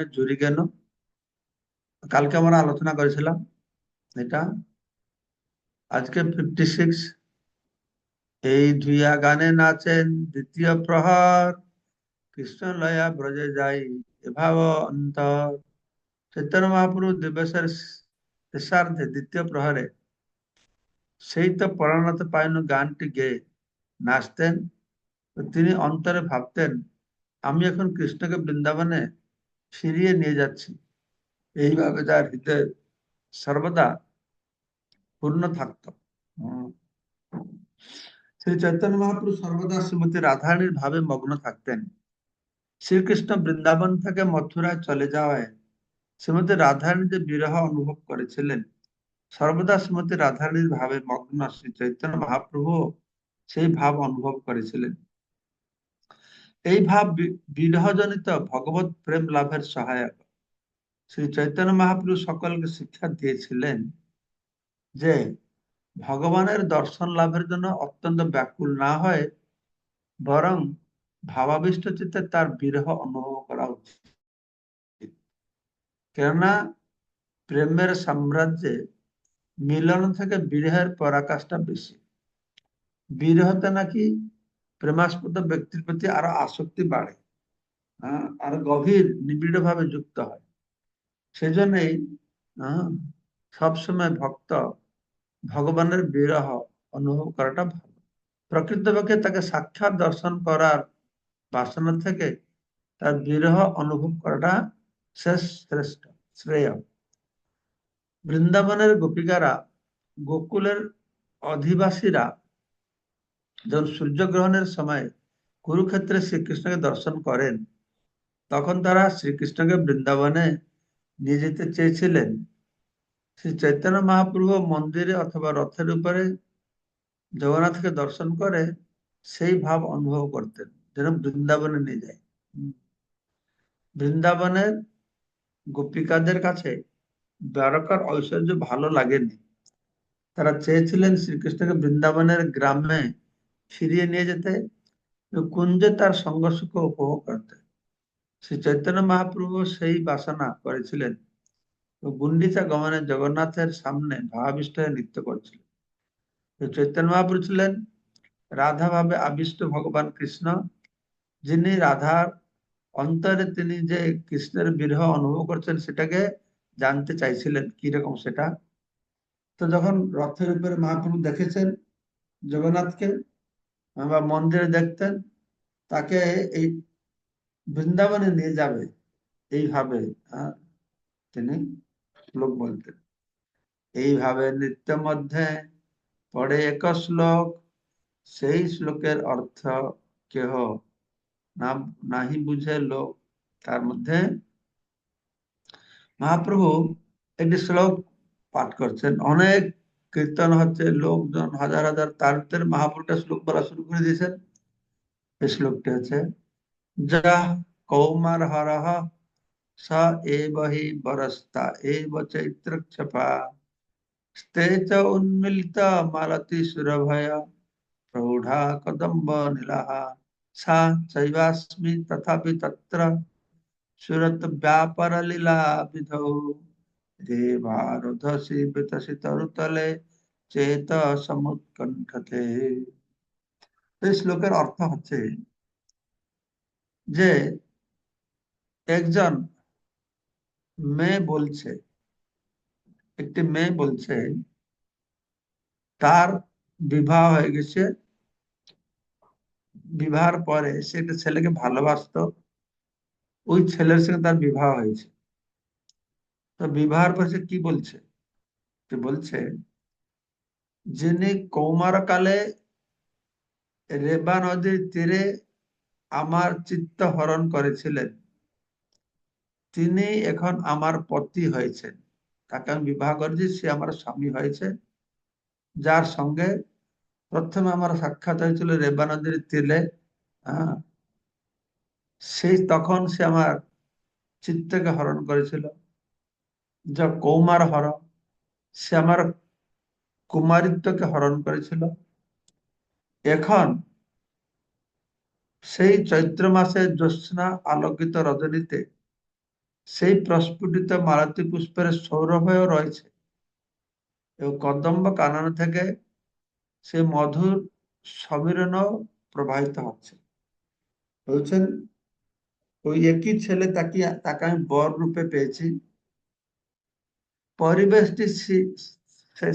মানে জুরি কেন? কালকে আমরা আলোচনা করেছিলাম এটা। আজকে ফিফটি সিক্স এই ধুইয়া গানে নাচেন দ্বিতীয় প্রহর। কৃষ্ণ লয়া ব্রজে যাই এভাব অন্তর। চৈতন্য মহাপ্রভু দিবসের শেষার্ধে দ্বিতীয় প্রহরে সেই তো পরাণত পায়ন গানটি গেয়ে নাচতেন। তিনি অন্তরে ভাবতেন, আমি এখন কৃষ্ণকে বৃন্দাবনে ফিরিয়ে নিয়ে যাচ্ছি। এইভাবে তার হৃদয় সর্বদা পূর্ণ থাকত। শ্রী চৈতন্য মহাপ্রভু সর্বদা শ্রীমতী রাধারানীর ভাবে মগ্ন থাকতেন। শ্রীকৃষ্ণ বৃন্দাবন থেকে মথুরায় চলে যাওয়ায় শ্রীমতী রাধারানী যে বিরহ অনুভব করেছিলেন, সর্বদা শ্রীমতী রাধারানীর ভাবে মগ্ন শ্রী চৈতন্য মহাপ্রভু সেই ভাব অনুভব করেছিলেন। এই ভাব বিরহজনিত ভগবত প্রেম লাভের সহায়ক। শ্রী চৈতন্য মহাপ্রভু সকলকে শিক্ষা দিয়েছিলেন যে, ভগবানের দর্শন লাভের জন্য অত্যন্ত ব্যাকুল না হয়, বরং ভাবাবিষ্ট চিত্তে তার বিরহ অনুভব করা উচিত। কেননা, প্রেমের সাম্রাজ্যে মিলন থেকে বিরহের পরাকাশটা বেশি। বিরহতে নাকি প্রেমাস্পদ ব্যক্তির প্রতি আরও আসক্তি বাড়ে আর গভীর নিবিড় ভাবে যুক্ত হয়। সেজন্যই সবসময় ভক্ত ভগবানের বিরহ অনুভব করাটা ভালো। প্রকৃতপক্ষে তাকে সাক্ষাৎ দর্শন করার বাসনা থেকে তার বিরহ অনুভব করাটা শেষ শ্রেষ্ঠ শ্রেয়। বৃন্দাবনের গোপিকারা গোকুলের অধিবাসীরা যখন সূর্যগ্রহণের সময় কুরুক্ষেত্রে শ্রীকৃষ্ণকে দর্শন করেন, তখন তারা শ্রীকৃষ্ণকে বৃন্দাবনে নিয়ে যেতে চেয়েছিলেন। শ্রী চৈতন্য মহাপ্রভু মন্দিরে অথবা রথের উপরে জগন্নাথকে দর্শন করে সেই ভাব অনুভব করতেন, যেন বৃন্দাবনে নিয়ে যায়। বৃন্দাবনের গোপিকাদের কাছে দ্বারকার ঐশ্বর্য ভালো লাগেনি। তারা চেয়েছিলেন শ্রীকৃষ্ণকে বৃন্দাবনের গ্রামে ফিরিয়ে নিয়ে যেতে কুঞ্জে তার সুখ উপভোগ করতে। শ্রী চৈতন্য মহাপ্রভু সেই বাসনা করেছিলেন। গুন্ডিচা গমনে জগন্নাথের সামনে ভাবিষ্ট হয়ে নৃত্য করছিলেন। চৈতন্য মহাপ্রভু ছিলেন রাধা ভাবে আবিষ্ট ভগবান কৃষ্ণ, যিনি রাধার অন্তরে তিনি যে কৃষ্ণের বিরহ অনুভব করছেন সেটাকে জানতে চাইছিলেন কীরকম সেটা? তো যখন রথের উপরে মহাপ্রভু দেখেছেন জগন্নাথকে বা মন্দিরে দেখতেন, তাকে এই বৃন্দাবনে নিয়ে যাবে, এইভাবে তিনি শ্লোক বলতেন। এইভাবে নৃত্য মধ্যে পড়ে এক শ্লোক, সেই শ্লোকের অর্থ কেহ না, নাহি বুঝে লোক। তার মধ্যে মহাপ্রভু একটি শ্লোক পাঠ করছেন, অনেক কীর্তন হচ্ছে লোকজন হাজার হাজার তার ভিতরে মহাপ্রভুটা শ্লোক বলা শুরু করে দিয়েছেন এই শ্লোকটি হচ্ছে যা কৌমার হরহ স এব হি বরস্তা এব চৈত্র ক্ষপা স্তে চ উন্মিলিত মালতি সুরভয় প্রৌঢ়া কদম্ব নীলাহা सा चैवास्मि तथापि तत्र सुरत व्यापार लीला विधौ देवारुधसि वितसि তরুতলে চেত সমুৎকণ্ঠতে এই শ্লোকের অর্থ হচ্ছে যে একজন মেয়ে বলছে একটি মেয়ে বলছে তার বিবাহ হয়ে গেছে বিবাহের পরে সে একটা ছেলেকে ভালোবাসত ওই ছেলের সঙ্গে তার বিবাহ হয়েছে বিবাহের পর সে কি বলছে? বলছে যিনি কৌমারকালে রেবা নদীর তীরে আমার চিত্ত হরণ করেছিলেন। তিনি এখন আমার পতি হয়েছেন। তাকে আমি বিবাহ করেছি, সে আমার স্বামী হয়েছে। যার সঙ্গে প্রথমে আমার সাক্ষাৎ হয়েছিল রেবা নদীর তীরে হ্যাঁ। সেই তখন সে আমার চিত্তকে হরণ করেছিল। যা কৌমার হর সে আমার কুমারিত্বকে হরণ করেছিল। এখন সেই চৈত্র মাসে জ্যোৎস্না আলোকিত রজনীতে সেই প্রস্ফুটিত মালতী পুষ্পের সৌরভেও রয়েছে। এবং কদম্ব কানন থেকে সে মধুর সমীরণ প্রবাহিত হচ্ছে। বলছেন, ওই একই ছেলে তাকে তাকে আমি বর রূপে পেয়েছি। পরিবেশটি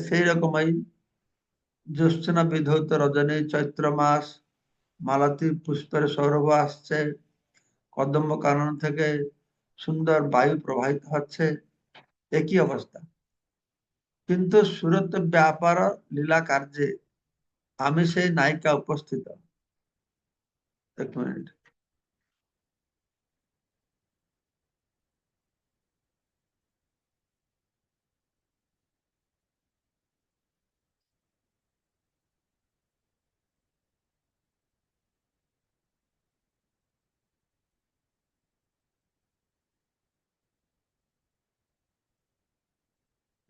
সেই রকমই। জ্যোৎস্না বিধৌত রজনী, চৈত্র মাস, মালতী পুষ্পের সৌরভ আসছে। কদম্ব কানন থেকে সুন্দর বায়ু প্রবাহিত হচ্ছে। একই অবস্থা। কিন্তু সুরত ব্যাপার লীলা কার্যে আমি সেই নায়িকা উপস্থিত। এক মিনিট।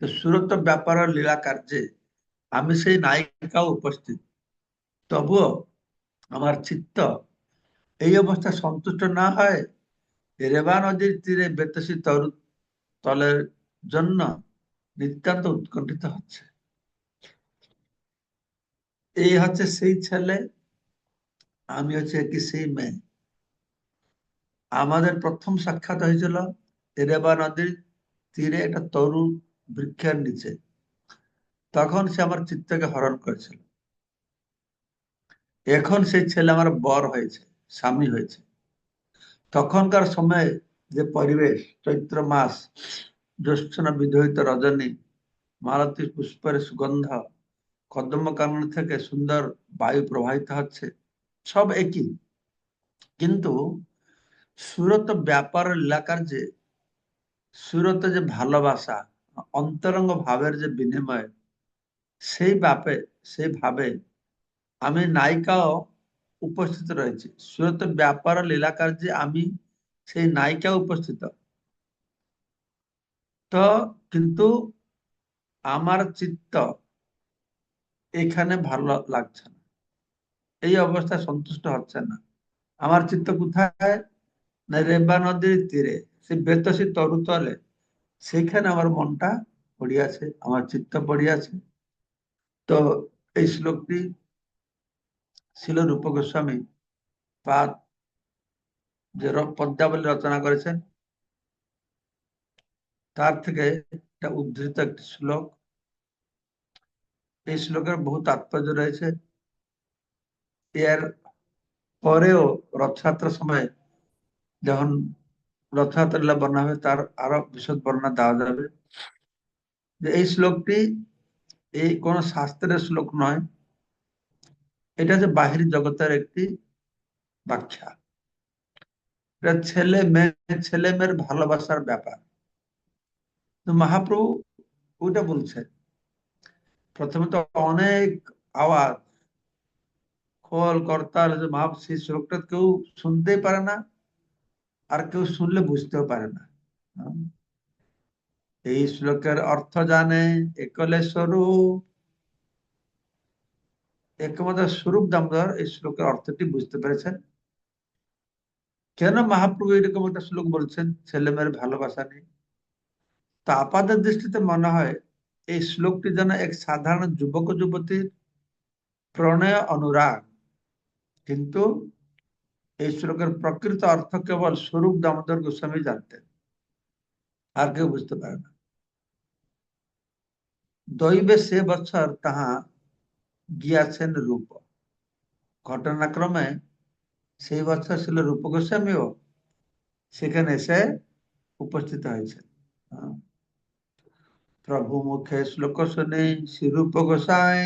সুরত ব্যাপার লীলা কার্যে আমি সেই নায়িকা উপস্থিত। তবুও আমার চিত্ত এই অবস্থা সন্তুষ্ট না হয় রেবা নদীর তীরে বেতসী তরু তলের জন্য নিতান্ত উৎকণ্ঠিত হচ্ছে। এই হচ্ছে সেই ছেলে, আমি হচ্ছে কি সেই মেয়ে। আমাদের প্রথম সাক্ষাৎ হয়েছিল রেবা নদীর তীরে একটা তরু বৃক্ষের নিচে। তখন সে আমার চিত্তকে হরণ করেছিল। এখন সেই ছেলে আমার বর হয়েছে, স্বামী হয়েছে। তখনকার সময়ে যে পরিবেশ, চৈত্র মাস জ্যৈষ্ঠনা বিধহিত রজনী, মালতী পুষ্পের সুগন্ধ কদম কানন থেকে সুন্দর বায়ু প্রবাহিত হচ্ছে, সব একই। কিন্তু সুরত ব্যাপার এলাকার যে, সুরত যে ভালোবাসা অন্তরঙ্গ ভাবের যে বিনিময়, সেই ভাবে সেই ভাবে আমি নায়িকাও উপস্থিত রয়েছে। সুরত ব্যাপার লীলাকার যে আমি, সেই নায়িকা উপস্থিত। তো কিন্তু আমার চিত্ত এখানে ভালো লাগছে না। এই অবস্থায় সন্তুষ্ট হচ্ছে না। আমার চিত্ত কোথায়? রেবা নদীর তীরে। সে বেতসী তরুতলে সেইখানে আমার মনটা পড়িয়াছে, আমার চিত্ত পড়িয়াছে। তো এই শ্লোকটি ছিল রূপ গোস্বামী পাদ যে পদ্মাবলী রচনা করেছেন, তার থেকে একটা উদ্ধৃত একটি শ্লোক। এই শ্লোকের বহু তাৎপর্য রয়েছে। এর পরেও রথযাত্রার সময় যখন রথযাত্রা বর্ণনা হবে, তার আরও বিশদ বর্ণনা দেওয়া যাবে। যে এই শ্লোকটি এই কোন শাস্ত্রের শ্লোক নয়, এটা যে বাহির জগতের একটি ব্যাখ্যা। এটা ছেলে মেয়ে, ছেলে মেয়ের ভালোবাসার ব্যাপার। মহাপ্রভু ওইটা বলছে প্রথমে তো অনেক আওয়াজ, খোল, করতাল মহা সেই শ্লোকটা কেউ শুনতেই পারে না। আর কেউ শুনলে বুঝতেও পারে না। এই শ্লোকের অর্থ জানে, একলে স্বরূপ। একমাত্র স্বরূপ দামোদর এই শ্লোকের অর্থটি বুঝতে পেরেছেন। কেন মহাপ্রভু এরকম একটা শ্লোক বলছেন, ছেলে মেয়ের ভালোবাসা নেই তা আপাদের দৃষ্টিতে মনে হয়, এই শ্লোকটি যেন এক সাধারণ যুবক যুবতীর প্রণয় অনুরাগ। কিন্তু এই শ্লোকের প্রকৃত অর্থ কেবল স্বরূপ দামোদর গোস্বামী জানতেন। আর কেউ বুঝতে পারে না। দৈবে সে বছর তাহা গিয়াছেন রূপ। ঘটনাক্রমে সেই বছর ছিল রূপ গোস্বামীও সেখানে এসে উপস্থিত হয়েছে প্রভু মুখে শ্লোক শুনে শ্রী রূপ গোসাই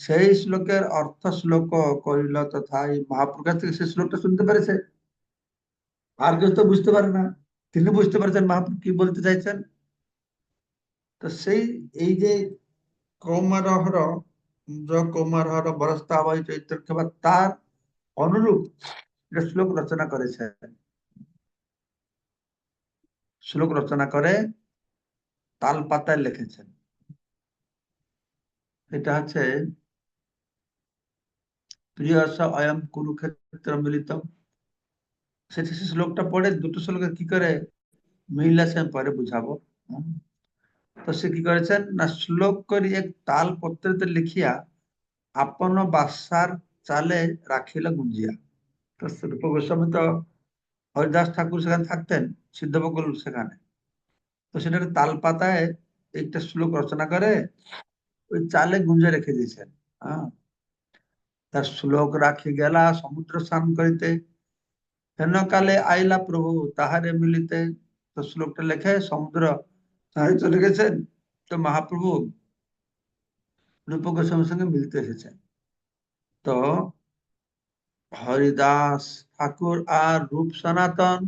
সেই শ্লোকের অর্থ শ্লোক করিল তথাই মহাপ্রকাশ থেকে সেই শ্লোকটা শুনতে পেরেছে? আর কেউ তো বুঝতে পারে না। তিনি বুঝতে পারছেন মহাপ্রভু কি বলতে চাইছেন? তো সেই, এই যে কৌমারহর কৌমারহর বরস্তাবাই চৈত্র তার অনুরূপ শ্লোক রচনা করেছেন শ্লোক রচনা করে তাল পাতায় লিখেছেন। এটা হচ্ছে প্রিয় অয়ম কুরুক্ষেত্র মিলিত সেটা শ্লোকটা পড়ে, দুটো শ্লোকে কি করে? মিল আছে আমি পরে বুঝাবো। তো সে কি করেছেন? না, শ্লোক করি এক তাল পত্রিতে লিখিয়া আপন বাসার চালে রাখিল গুঞ্জিয়া। তো রূপ গোস্বামী তো হরিদাস ঠাকুর সেখানে থাকতেন, সিদ্ধবকুল সেখানে। তো সেটা তাল পাতায় একটা শ্লোক রচনা করে, ওই চালে গুঞ্জে রেখে দিয়েছেন। হ্যাঁ। তার শ্লোক রাখি গেলা, সমুদ্র স্নান করিতে। হেন কালে আইলা প্রভু, তাহারে মিলিতে তো শ্লোকটা লেখে, সমুদ্র চলে গেছেন তো মহাপ্রভু রূপ গোস্বামীর সঙ্গে মিলিতে এসেছেন। তো হরিদাস ঠাকুর আর রূপ সনাতন,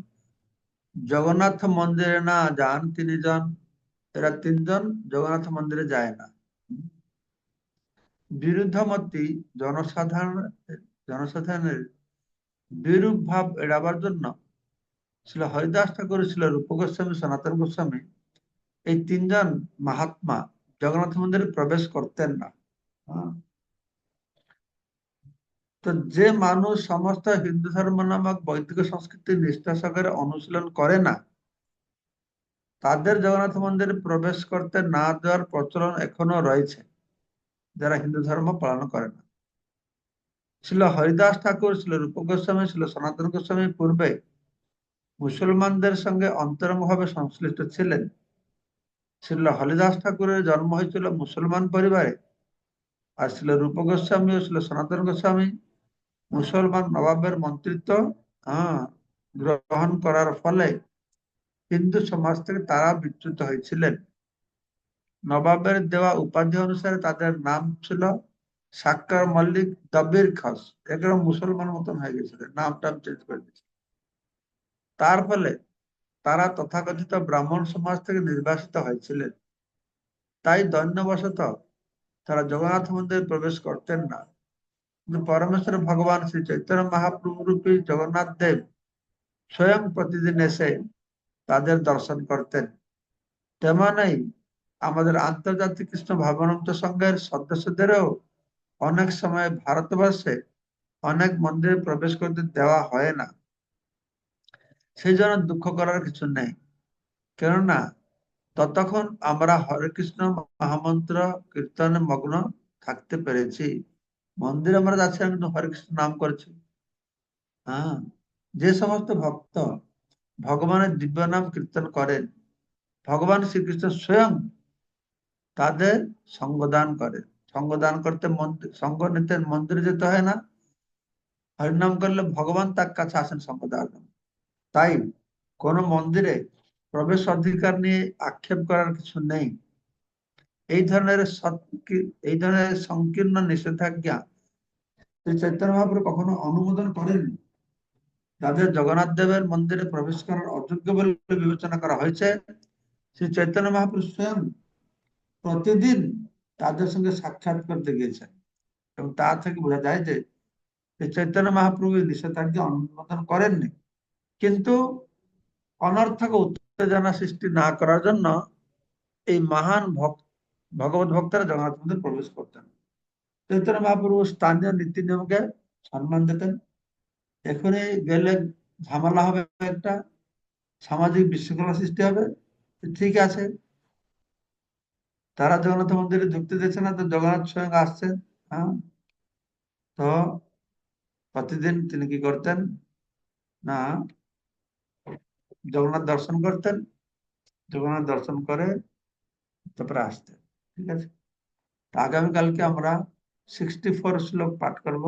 জগন্নাথ মন্দিরে না যান তিনজন এরা তিনজন, জগন্নাথ মন্দিরে যায় না। বিরুদ্ধমতি জনসাধারণ, জনসাধারণের বিরূপ ভাব এড়াবার জন্য ছিল হরিদাস ঠাকুর ছিল রূপ গোস্বামী সনাতন গোস্বামী এই তিনজন মহাত্মা জগন্নাথ মন্দিরে প্রবেশ করতেন না হ্যাঁ। তো যে মানুষ সমস্ত হিন্দু ধর্ম নামক বৈদিক সংস্কৃতি নিষ্ঠা সহকারে অনুশীলন করে না, তাদের জগন্নাথ মন্দিরে প্রবেশ করতে না দেওয়ার প্রচলন এখনও রয়েছে যারা হিন্দু ধর্ম পালন করে না। ছিল হরিদাস ঠাকুর ছিল রূপ গোস্বামী ছিল সনাতন গোস্বামী পূর্বে মুসলমানদের সঙ্গে অন্তরঙ্গভাবে সংশ্লিষ্ট ছিলেন। ছিল হরিদাস ঠাকুরের জন্ম হয়েছিল মুসলমান পরিবারে আর ছিল রূপ গোস্বামী ও ছিল সনাতন গোস্বামী মুসলমান নবাবের মন্ত্রিত্ব গ্রহণ করার ফলে হিন্দু সমাজ থেকে তারা বিচ্যুত হয়েছিলেন। নবাবের দেওয়া উপাধি অনুসারে তাদের নাম ছিল সাক্কার মল্লিক দবির খাস। একদম মুসলমান মতন হয়ে গেছিল নাম টাম চেঞ্জ করে দিয়েছিল তার ফলে তারা তথাকথিত ব্রাহ্মণ সমাজ থেকে নির্বাসিত হয়েছিলেন। তাই দৈন্যবশত তারা জগন্নাথ মন্দিরে প্রবেশ করতেন না। কিন্তু পরমেশ্বর ভগবান শ্রী চৈতন্য মহাপ্রভু রূপী জগন্নাথ দেব স্বয়ং প্রতিদিন এসে তাদের দর্শন করতেন। তেমনই আমাদের আন্তর্জাতিক কৃষ্ণ ভাবনান্ত সংঘের সদস্যদেরও অনেক সময় ভারতবর্ষে অনেক মন্দিরে প্রবেশ করতে দেওয়া হয় না। সেই জন্য দুঃখ করার কিছু নেই। কেননা, ততক্ষণ আমরা হরে কৃষ্ণ মহামন্ত্র কীর্তনে মগ্ন থাকতে পেরেছি। মন্দিরে আমরা যাচ্ছি কিন্তু হরে কৃষ্ণ নাম করেছি। হ্যাঁ যে সমস্ত ভক্ত ভগবানের দিব্য নাম কীর্তন করেন, ভগবান শ্রীকৃষ্ণ স্বয়ং তাদের সঙ্গদান করে। সঙ্গদান করতে সঙ্গ নিতে মন্দিরে যেতে হয় না। হরিনাম করলে ভগবান তার কাছে আসেন সঙ্গদান। তাই কোন মন্দিরে প্রবেশ অধিকার নিয়ে আক্ষেপ করার কিছু নেই। এই ধরনের এই ধরনের সংকীর্ণ নিষেধাজ্ঞা শ্রী চৈতন্য মহাপ্রভু কখনো অনুমোদন করেননি। যাদের জগন্নাথ দেবের মন্দিরে প্রবেশ করার অযোগ্য বলে বিবেচনা করা হয়েছে। শ্রী চৈতন্য মহাপ্রভু স্বয়ং প্রতিদিন তাদের সঙ্গে সাক্ষাৎ করতে গিয়েছেন এবং তা থেকে বোঝা যায় যে চৈতন্য মহাপ্রভু নিষেধাজ্ঞা অনুমোদন করেননি। কিন্তু অনর্থক উত্তেজনা সৃষ্টি না করার জন্য এই মহান ভক্ত ভগবত ভক্তরা জগন্নাথ মন্দির প্রবেশ করতেন। চৈতন্য মহাপ্রভু স্থানীয় নীতি নিয়মকে সম্মান দিতেন। এখনই গেলে ঝামেলা হবে একটা, সামাজিক বিশৃঙ্খলা সৃষ্টি হবে। ঠিক আছে তারা জগন্নাথ মন্দিরে ঢুকতে দিচ্ছে না, তো জগন্নাথ স্বয়ং আসছেন হ্যাঁ? তো প্রতিদিন তিনি কি করতেন? না, জগন্নাথ দর্শন করতেন, জগন্নাথ দর্শন করে তারপরে আসতেন, ঠিক আছে? আগামীকালকে আমরা সিক্সটি ফোর শ্লোক পাঠ করব,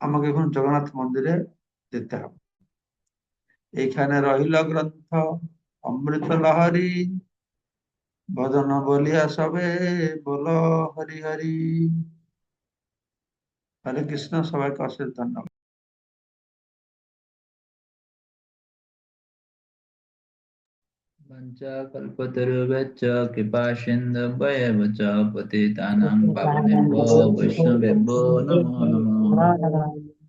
আমাকে এখন জগন্নাথ মন্দিরে যেতে হবে। এইখানে রহিল গ্রন্থ, অমৃত লহরী भजन बोलिया सबे बोल हरि हरि। हरे कृष्ण, सबा का अशेष धन्यवाद। पञ्चकल्पतरुवच्च कृपासिन्धवयवच पतितानां पावनेभ्यो वैष्णवेभ्यो नमो नमः।